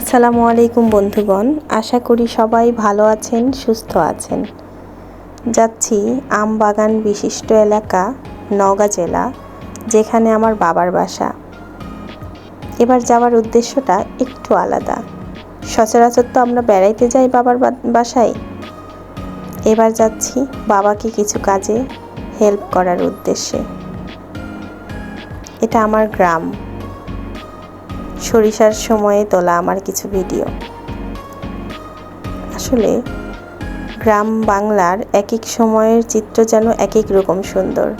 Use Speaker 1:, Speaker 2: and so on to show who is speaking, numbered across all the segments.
Speaker 1: আসসালামু আলাইকুম বন্ধুগণ, আশা করি সবাই ভালো আছেন, সুস্থ আছেন। যাচ্ছি আম বাগান বিশিষ্ট এলাকা, নওগাঁ জেলা, যেখানে আমার বাবার বাসা। এবার যাওয়ার উদ্দেশ্যটা একটু আলাদা। সচরাচর তো আমরা বেড়াইতে যাই বাবার বাসায়। এবার যাচ্ছি বাবাকে কিছু কাজে হেল্প করার উদ্দেশ্যে। এটা আমার গ্রাম। সরিষার সময়ে তোলা আমার কিছু ভিডিও। আসলে, গ্রাম বাংলার এক এক সময়ের চিত্র যেন এক এক রকম সুন্দর।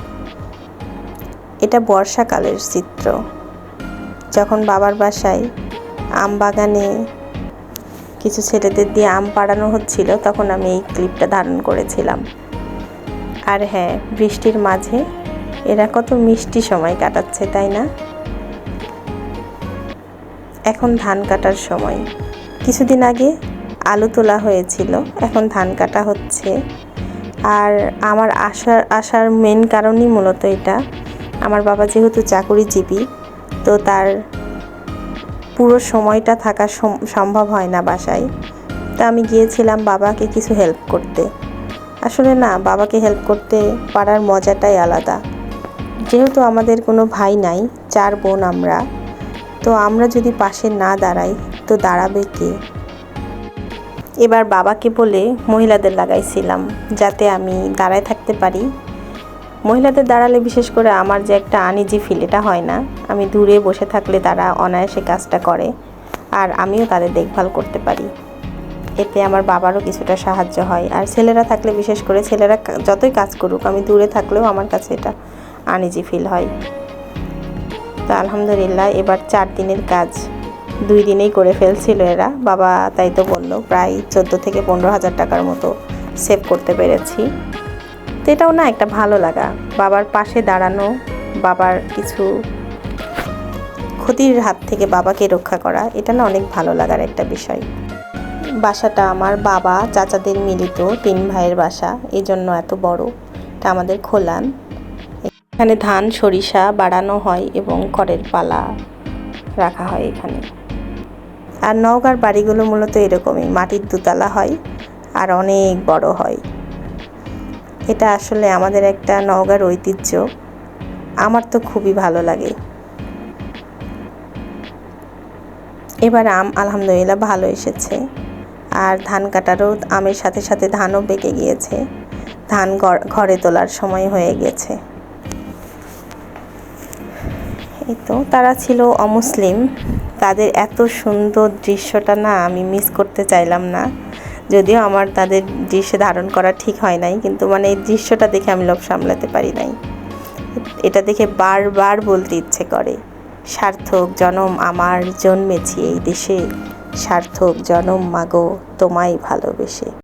Speaker 1: এটা বর্ষাকালের চিত্র। যখন বাবার বাসায় আম বাগানে কিছু ছেলেদের দিয়ে আম পাড়ানো হচ্ছিল, তখন আমি এই ক্লিপটা ধারণ করেছিলাম। আর হ্যাঁ বৃষ্টির মাঝে এরা কত মিষ্টি সময় কাটাচ্ছে, তাই না? এখন ধান কাটার সময়। কিছুদিন আগে আলু তোলা হয়েছিল, এখন ধান কাটা হচ্ছে। আর আমার আসার আসার মেন কারণই মূলত এটা। আমার বাবা যেহেতু চাকুরিজীবী, তো তার পুরো সময়টা থাকা সম- সম্ভব হয় না বাসায়। তা আমি গিয়েছিলাম বাবাকে কিছু হেল্প করতে। আসলে না, বাবাকে হেল্প করতে পারার মজাটাই আলাদা। যেহেতু আমাদের কোনো ভাই নাই, চার বোন আমরা তো আমরা যদি পাশে না দাঁড়াই, তো দাঁড়াবে কে? এবার বাবাকে বলে মহিলাদের লাগাইছিলাম, যাতে আমি দাঁড়ায় থাকতে পারি। মহিলাদের দাঁড়ালে বিশেষ করে আমার যে একটা আনিজি ফিল এটা হয় না। আমি দূরে বসে থাকলে তারা অনায়াসে কাজটা করে, আর আমিও তাদের দেখভাল করতে পারি। এতে আমার বাবারও কিছুটা সাহায্য হয়, আর ছেলেরা থাকলে বিশেষ করে ছেলেরা যতই কাজ করুক, আমি দূরে থাকলেও আমার কাছে এটা আনিজি ফিল হয়। তো আলহামদুলিল্লাহ, এবার চার দিনের কাজ। দুই দিনেই করে ফেলছিল এরা। বাবা তাই তো বলল, প্রায় চোদ্দ থেকে পনেরো হাজার টাকার মতো সেভ করতে পেরেছি। তো এটাও না একটা ভালো লাগা। বাবার পাশে দাঁড়ানো, বাবার কিছু ক্ষতির হাত থেকে বাবাকে রক্ষা করা, এটা না অনেক ভালো লাগার একটা বিষয়। বাসাটা আমার বাবা, চাচাদের মিলিত তিন ভাইয়ের বাসা এই জন্য এত বড়। এটা আমাদের খোলান এখানে ধান, সরিষা বাড়ানো হয় এবং খড়ের পালা রাখা হয় এখানে। আর নওগাঁর বাড়িগুলো মূলত এরকমই, মাটির দুতলা হয় আর অনেক বড় হয়। এটা আসলে আমাদের একটা নওগাঁর ঐতিহ্য। আমার তো খুবই ভালো লাগে। এবার আম আলহামদুলিল্লাহ ভালো এসেছে। আর ধান কাটারও আমের সাথে সাথে ধানও পেকে গিয়েছে। ধান ঘরে তোলার সময় হয়ে গেছে। তো তারা ছিল অমুসলিম। তাদের এত সুন্দর দৃশ্যটা না আমি মিস করতে চাইলাম না। যদিও আমার তাদের দৃশ্য ধারণ করা ঠিক হয় নাই, কিন্তু মানে এই দৃশ্যটা দেখে আমি লোভ সামলাতে পারি নাই। এটা দেখে বারবার বলতে ইচ্ছে করে, সার্থক জনম আমার জন্মেছি এই দেশে, সার্থক জনম মাগো, তোমায় ভালোবেসে।